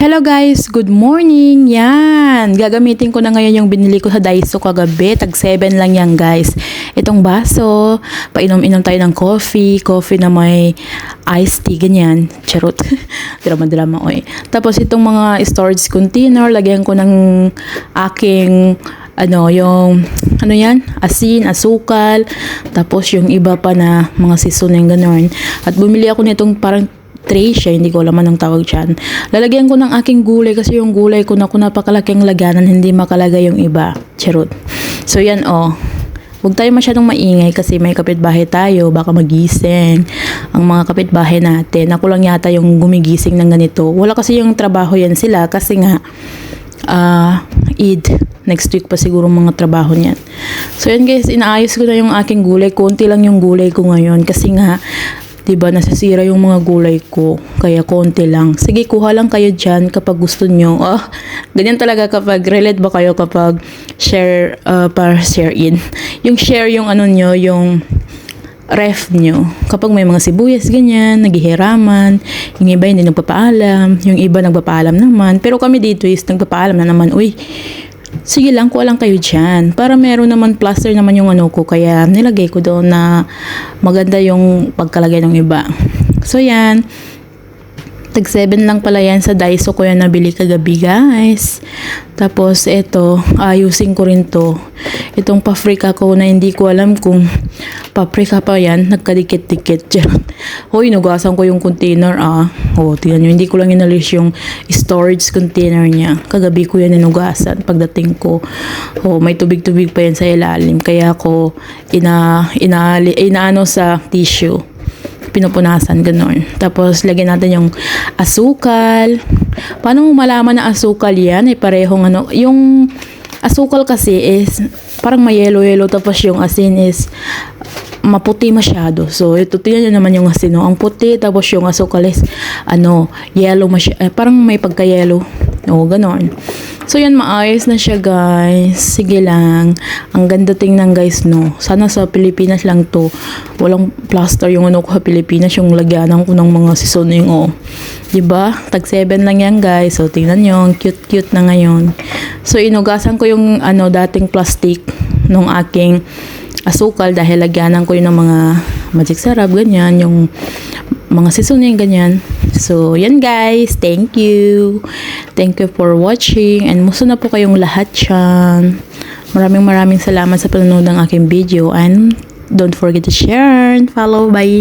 Hello guys, good morning. Yan, gagamitin ko na ngayon yung binili ko sa Daiso kagabi. Tag 7 lang yan guys. Itong baso, painom-inom tayo ng coffee, coffee na may iced tea, ganyan. Charot. Drama-drama, oy. Tapos itong mga storage container, lagyan ko ng aking ano, yung, ano yan, asin, asukal, tapos yung iba pa na mga seasoning, gano'n. At bumili ako nitong parang tray siya, hindi ko alam anong tawag dyan. Lalagyan ko ng aking gulay kasi yung gulay ko na kung napakalaking laganan, hindi makalagay yung iba. Charot. So yan oh. Huwag tayo masyadong maingay kasi may kapitbahay tayo, baka magising ang mga kapitbahay natin. Ako lang yata yung gumigising ng ganito. Wala kasi yung trabaho yan sila kasi nga ah Eid. Next week pa siguro mga trabaho niyan. So yan guys, inaayos ko na yung aking gulay. Konti lang yung gulay ko ngayon kasi nga 'di ba nasisira yung mga gulay ko kaya konti lang. Sige kuha lang kayo diyan kapag gusto nyo. Ah ganyan talaga kapag relate ba kayo kapag share uh, para share in? Yung share yung ano nyo yung ref nyo. Kapag may mga sibuyas ganyan naghihiraman yung iba hindi nagpapaalam yung iba nagpapaalam naman. Pero kami dito is nagpapaalam na naman uy Sige lang, kuha lang kayo dyan. Para meron naman plaster naman yung ano ko. Kaya nilagay ko doon na maganda yung pagkalagay ng iba. So yan. Tag 7 lang pala yan sa Daiso ko yan nabili kagabi guys. Tapos ito, ayusin ko rin to. Itong paprika ko na hindi ko alam kung paprika pa yan. Nagkadikit-dikit. Hoy, nugasan ko yung container ah. O, tingnan nyo. Hindi ko lang inalis yung storage container niya. Kagabi ko yan inugasan pagdating ko. O, may tubig-tubig pa yan sa ilalim. Kaya ako ina, ina, inaano sa tissue pinupunasan, ganun. Tapos, lagyan natin yung asukal. Paano mo malaman na asukal yan? Ay parehong ano, yung asukal kasi is parang may yellow-yellow tapos yung asin is maputi masyado. So, ito, tingnan nyo naman yung asin. No? Ang puti, tapos yung asukal is, ano, yellow masyado. Eh, parang may pagka-yellow. O, ganon. So, yan, maayos na siya, guys. Sige lang. Ang ganda tingnan, guys, no. Sana sa Pilipinas lang to. Walang plaster yung ano ko sa Pilipinas, yung lagyanan ko ng mga seasoning, oh. Diba? Tag 7 lang yan, guys. So, tingnan nyo. Ang cute-cute na ngayon. So, inugasan ko yung, ano, dating plastic nung aking asukal dahil lagyanan ko yun ng mga magic sarap, ganyan, yung mga seasoning, ganyan. So, yan guys. Thank you. Thank you for watching. And musta na po kayong lahat dyan. Maraming maraming salamat sa panonood ng aking video. And don't forget to share and follow. Bye!